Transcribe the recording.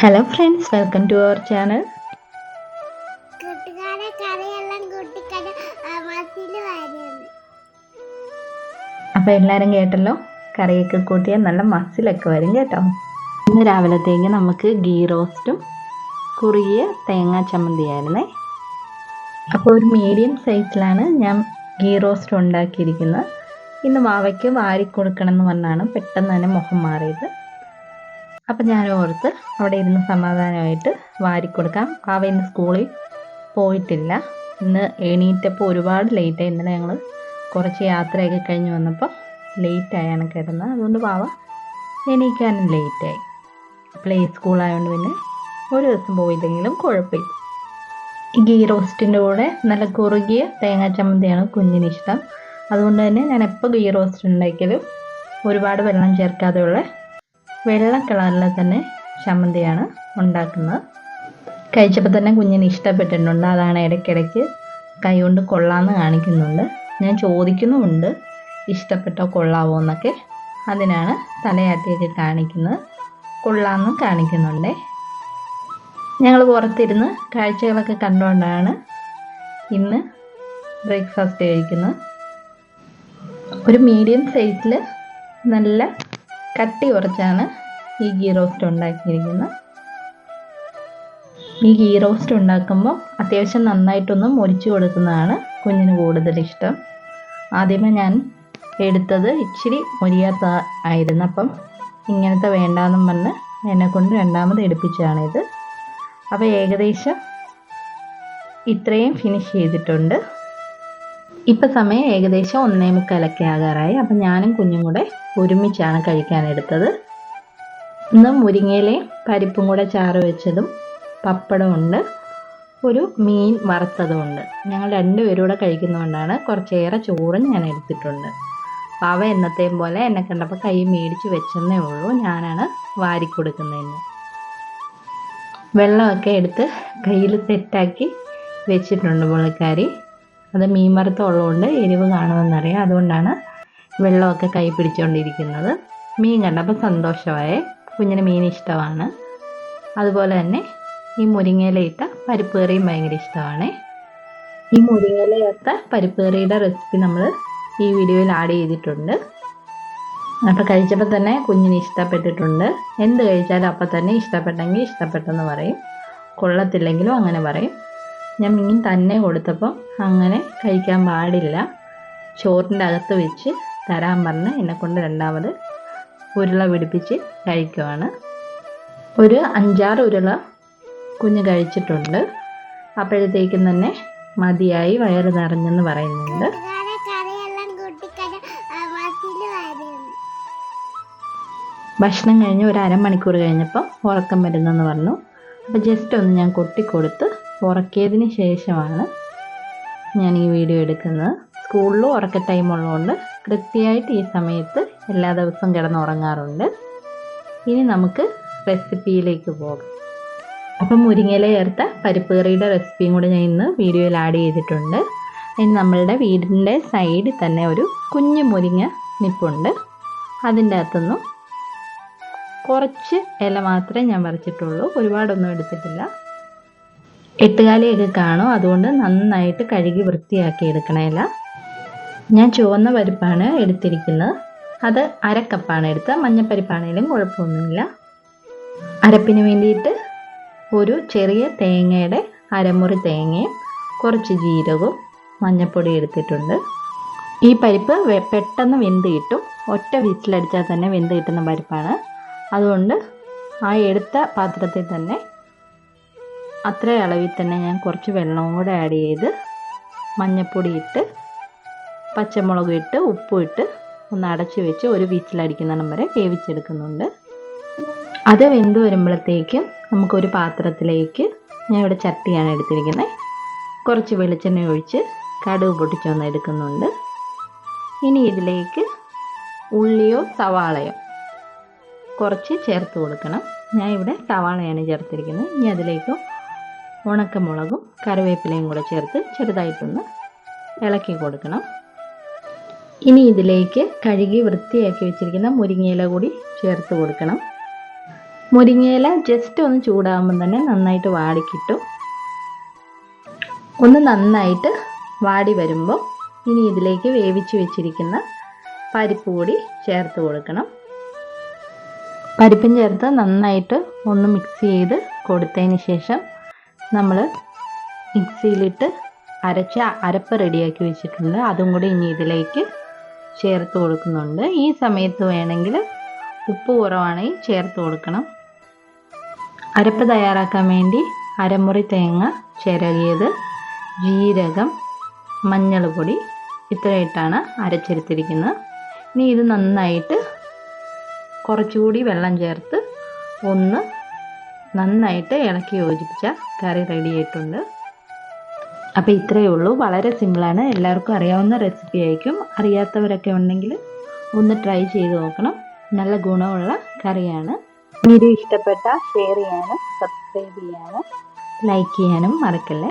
Hello friends welcome to our channel എല്ലാരും അപ്പോൾ എല്ലാവരും കേട്ടല്ലോ? കറിയൊക്കെ കൂട്ടിയാൽ നല്ല മസിലൊക്കെ വരും കേട്ടോ. ഇന്ന് രാവിലത്തേക്ക് നമുക്ക് ഗീ റോസ്റ്റും കുറുകിയ തേങ്ങാ ചമ്മന്തിയായിരുന്നേ. അപ്പോൾ ഒരു മീഡിയം സൈസിലാണ് ഞാൻ ഗീ റോസ്റ്റ് ഉണ്ടാക്കിയിരിക്കുന്നത്. ഇന്ന് വാവയ്ക്ക് വാരി കൊടുക്കണം എന്ന് പറഞ്ഞാണ് പെട്ടെന്ന് തന്നെ മുഖം മാറിയത്. അപ്പം ഞാൻ ഓർത്ത് അവിടെ ഇരുന്ന് സമാധാനമായിട്ട് വാരി കൊടുക്കാം വാവ ഇന്ന് സ്കൂളിൽ പോയിട്ടില്ല. ഇന്ന് എണീറ്റപ്പോൾ ഒരുപാട് ലേറ്റായി ഇന്നലെ ഞങ്ങൾ കുറച്ച് യാത്രയൊക്കെ കഴിഞ്ഞ് വന്നപ്പോൾ ലേറ്റായാണ് കിടന്നത് അതുകൊണ്ട് വാവ എണീക്കാനും ലേറ്റായി പ്ലേ സ്കൂളായതുകൊണ്ട് പിന്നെ ഒരു ദിവസം പോയില്ലെങ്കിലും കുഴപ്പമില്ല. ഗീ റോസ്റ്റിന്റെ കൂടെ നല്ല കുറുകിയ തേങ്ങാ ചമ്മന്തിയാണ് കുഞ്ഞിന് ഇഷ്ടം. അതുകൊണ്ട് തന്നെ ഞാൻ എപ്പോൾ ഗീ റോസ്റ്റ് ഉണ്ടാക്കിയാലും ഒരുപാട് വെള്ളം ചേർക്കാതെയുള്ള വെള്ള കളറിൽ തന്നെ ചമ്മന്തിയാണ് ഉണ്ടാക്കുന്നത്. കഴിച്ചപ്പോൾ തന്നെ കുഞ്ഞിന് ഇഷ്ടപ്പെട്ടിട്ടുണ്ട്. അതാണ് ഇടയ്ക്കിടയ്ക്ക് കൈകൊണ്ട് കൊള്ളാമെന്ന് കാണിക്കുന്നുണ്ട്. ഞാൻ ചോദിക്കുന്നുമുണ്ട് ഇഷ്ടപ്പെട്ടോ കൊള്ളാവോ എന്നൊക്കെ. അതിനാണ് തലയാട്ടിയൊക്കെ കാണിക്കുന്നത്. കൊള്ളാമെന്നും കാണിക്കുന്നുണ്ട്. ഞങ്ങൾ പുറത്തിരുന്ന് കാഴ്ചകളൊക്കെ കണ്ടുകൊണ്ടാണ് ഇന്ന് ബ്രേക്ക്ഫാസ്റ്റ് കഴിക്കുന്നത്. ഒരു മീഡിയം സൈസിൽ നല്ല കട്ടി കുറച്ചാണ് ഈ ഗീ റോസ്റ്റ് ഉണ്ടാക്കിയിരിക്കുന്നത്. ഈ ഗീ റോസ്റ്റ് ഉണ്ടാക്കുമ്പോൾ അത്യാവശ്യം നന്നായിട്ടൊന്ന് മുരിച്ചു കൊടുക്കുന്നതാണ് കുഞ്ഞിന് കൂടുതൽ ഇഷ്ടം. ആദ്യമേ ഞാൻ എടുത്തത് ഇച്ചിരി മുരിയാത്ത ആയിരുന്നു. അപ്പം ഇങ്ങനത്തെ വേണ്ടാന്നും പറഞ്ഞ് എന്നെ കൊണ്ട് രണ്ടാമത് എടുപ്പിച്ചതാണിത്. അപ്പോൾ ഏകദേശം ഇത്രയും ഫിനിഷ് ചെയ്തിട്ടുണ്ട്. ഇപ്പം സമയം ഏകദേശം ഒന്നേ മുക്കാലൊക്കെ ആകാറായി. അപ്പം ഞാനും കുഞ്ഞും കൂടെ ഒരുമിച്ചാണ് കഴിക്കാനെടുത്തത് ഇന്ന് മുരിങ്ങയിലയും പരിപ്പും കൂടെ ചാറ് വെച്ചതും പപ്പടം ഉണ്ട്. ഒരു മീൻ വറുത്തതുമുണ്ട് ഞങ്ങൾ രണ്ടുപേരും കൂടെ കഴിക്കുന്നതുകൊണ്ടാണ് കുറച്ചേറെ ചോറും ഞാൻ എടുത്തിട്ടുണ്ട്. പാവ എന്നത്തെയും പോലെ എന്നെ കണ്ടപ്പോൾ കൈ മേടിച്ച് വെച്ചെന്നേ ഉള്ളൂ. ഞാനാണ് വാരി കൊടുക്കുന്നതെന്ന് വെള്ളമൊക്കെ എടുത്ത് കയ്യിൽ സെറ്റാക്കി വെച്ചിട്ടുണ്ട് പുള്ളിക്കാരി അത് മീൻ വറുത്തം ഉള്ളതുകൊണ്ട് എരിവ് കാണുമെന്നറിയാം. അതുകൊണ്ടാണ് വെള്ളമൊക്കെ കൈ പിടിച്ചുകൊണ്ടിരിക്കുന്നത്. മീൻ കണ്ടപ്പോൾ സന്തോഷമായി. കുഞ്ഞിന് മീൻ ഇഷ്ടമാണ്. അതുപോലെ തന്നെ ഈ മുരിങ്ങയിലയിട്ട പരിപ്പ് കറിയും ഭയങ്കര ഇഷ്ടമാണ്. ഈ മുരിങ്ങയിലയിട്ട പരിപ്പ് കറിയുടെ റെസിപ്പി നമ്മൾ ഈ വീഡിയോയിൽ ആഡ് ചെയ്തിട്ടുണ്ട്. അപ്പോൾ കഴിച്ചപ്പോൾ തന്നെ കുഞ്ഞിന് ഇഷ്ടപ്പെട്ടിട്ടുണ്ട്. എന്ത് കഴിച്ചാലും അപ്പം തന്നെ ഇഷ്ടപ്പെട്ടെങ്കിൽ ഇഷ്ടപ്പെട്ടെന്ന് പറയും. കൊള്ളത്തില്ലെങ്കിലും അങ്ങനെ പറയും. ഞാൻ മീൻ തന്നെ കൊടുത്തപ്പം അങ്ങനെ കഴിക്കാൻ പാടില്ല. ചോറിന്റെ അകത്ത് വെച്ച് തരാൻ പറഞ്ഞ് എന്നെ കൊണ്ട് രണ്ടാമത് ഉരുള പിടിപ്പിച്ച് കഴിക്കുവാണ്. ഒരു അഞ്ചാറ് ഉരുള കുഞ്ഞ് കഴിച്ചിട്ടുണ്ട്. അപ്പോഴത്തേക്കും തന്നെ മതിയായി വയറ് നിറഞ്ഞെന്ന് പറയുന്നുണ്ട്. ഭക്ഷണം കഴിഞ്ഞ് ഒരു അരമണിക്കൂർ കഴിഞ്ഞപ്പോൾ ഉറക്കം വരുന്നെന്ന് പറഞ്ഞു. അപ്പോൾ ജസ്റ്റ് ഒന്ന് ഞാൻ കൊട്ടിക്കൊടുത്ത് ഉറക്കിയതിന് ശേഷമാണ് ഞാൻ ഈ വീഡിയോ എടുക്കുന്നത്. സ്കൂളിലും ഉറക്ക ടൈം ഉള്ളതുകൊണ്ട് കൃത്യമായിട്ട് ഈ സമയത്ത് എല്ലാ ദിവസവും കിടന്ന് ഉറങ്ങാറുണ്ട് ഇനി നമുക്ക് റെസിപ്പിയിലേക്ക് പോകാം. അപ്പം മുരിങ്ങയില ചേർത്ത പരിപ്പ് കറിയുടെ റെസിപ്പിയും കൂടി ഞാൻ ഇന്ന് വീഡിയോയിൽ ആഡ് ചെയ്തിട്ടുണ്ട്. ഇനി നമ്മളുടെ വീടിന്റെ സൈഡിൽ തന്നെ ഒരു കുഞ്ഞു മുരിങ്ങ നിപ്പുണ്ട്. അതിന്റെ അകത്തുനിന്നും കുറച്ച് ഇല മാത്രമേ ഞാൻ പറിച്ചിട്ടുള്ളൂ ഒരുപാടൊന്നും എടുത്തിട്ടില്ല. എട്ടുകാലിയൊക്കെ കാണും. അതുകൊണ്ട് നന്നായിട്ട് കഴുകി വൃത്തിയാക്കി എടുക്കണേല ഞാൻ ചുവന്ന പരിപ്പാണ് എടുത്തിരിക്കുന്നത്. അത് അരക്കപ്പാണ് എടുത്തത്. മഞ്ഞപ്പരിപ്പാണേലും കുഴപ്പമൊന്നുമില്ല. അരപ്പിന് വേണ്ടിയിട്ട് ഒരു ചെറിയ തേങ്ങയുടെ അരമുറി തേങ്ങയും കുറച്ച് ജീരകവും മഞ്ഞപ്പൊടി എടുത്തിട്ടുണ്ട്. ഈ പരിപ്പ് പെട്ടെന്ന് വെന്ത് കിട്ടും. ഒറ്റ വിസിലടിച്ചാൽ തന്നെ വെന്ത് കിട്ടുന്ന പരിപ്പാണ്. അതുകൊണ്ട് ആ എടുത്ത പാത്രത്തിൽ തന്നെ അത്ര അളവിൽ തന്നെ ഞാൻ കുറച്ച് വെള്ളവും കൂടെ ആഡ് ചെയ്ത് മഞ്ഞൾപ്പൊടി ഇട്ട് പച്ചമുളക് ഇട്ട് ഉപ്പും ഇട്ട് ഒന്ന് അടച്ച് വെച്ച് ഒരു വീച്ചിലടിക്കുന്നിടം വരെ വേവിച്ചെടുക്കുന്നുണ്ട്. അത് വെന്ത് വരുമ്പോഴത്തേക്കും നമുക്കൊരു പാത്രത്തിലേക്ക് ഞാൻ ഇവിടെ ചട്ടിയാണ് എടുത്തിരിക്കുന്നത് കുറച്ച് വെളിച്ചെണ്ണ ഒഴിച്ച് കടുക് പൊട്ടിച്ചൊന്ന് എടുക്കുന്നുണ്ട്. ഇനി ഇതിലേക്ക് ഉള്ളിയോ സവാളയോ കുറച്ച് ചേർത്ത് കൊടുക്കണം. ഞാൻ ഇവിടെ സവാളയാണ് ചേർത്തിരിക്കുന്നത്. ഇനി അതിലേക്ക് ഉണക്കമുളകും കറിവേപ്പിലയും കൂടെ ചേർത്ത് ചെറുതായിട്ടൊന്ന് ഇളക്കി കൊടുക്കണം. ഇനി ഇതിലേക്ക് കഴുകി വൃത്തിയാക്കി വെച്ചിരിക്കുന്ന മുരിങ്ങയില കൂടി ചേർത്ത് കൊടുക്കണം. മുരിങ്ങയില ജസ്റ്റ് ഒന്ന് ചൂടാകുമ്പം തന്നെ നന്നായിട്ട് വാടിക്കിട്ടും. ഒന്ന് നന്നായിട്ട് വാടി വരുമ്പോൾ ഇനി ഇതിലേക്ക് വേവിച്ച് വെച്ചിരിക്കുന്ന പരിപ്പ് കൂടി ചേർത്ത് കൊടുക്കണം. പരിപ്പും ചേർത്ത് നന്നായിട്ട് ഒന്ന് മിക്സ് ചെയ്ത് കൊടുത്തതിന് ശേഷം നമ്മൾ മിക്സിയിലിട്ട് അരച്ച അരപ്പ് റെഡിയാക്കി വെച്ചിട്ടുണ്ട്. അതും കൂടി ഇനി ഇതിലേക്ക് ചേർത്ത് കൊടുക്കുന്നുണ്ട്. ഈ സമയത്ത് വേണമെങ്കിൽ ഉപ്പ് കുറവാണെങ്കിൽ ചേർത്ത് കൊടുക്കണം. അരപ്പ് തയ്യാറാക്കാൻ വേണ്ടി അരമുറി തേങ്ങ ചിരകിയത് ജീരകം മഞ്ഞൾപ്പൊടി പൊടി ഇത്രയിട്ടാണ് അരച്ചെടുത്തിരിക്കുന്നത്. ഇനി ഇത് നന്നായിട്ട് കുറച്ചുകൂടി വെള്ളം ചേർത്ത് ഒന്ന് നന്നായിട്ട് ഇളക്കി യോജിപ്പിച്ച കറി റെഡി ആയിട്ടുണ്ട്. അപ്പോൾ ഇത്രയേ ഉള്ളൂ. വളരെ സിമ്പിളാണ് എല്ലാവർക്കും അറിയാവുന്ന റെസിപ്പി ആയിരിക്കും. അറിയാത്തവരൊക്കെ ഉണ്ടെങ്കിൽ ഒന്ന് ട്രൈ ചെയ്ത് നോക്കണം. നല്ല ഗുണമുള്ള കറിയാണ്. വീഡിയോ ഇഷ്ടപ്പെട്ട ഷെയർ ചെയ്യാനും സബ്സ്ക്രൈബ് ചെയ്യാനും ലൈക്ക് ചെയ്യാനും മറക്കല്ലേ?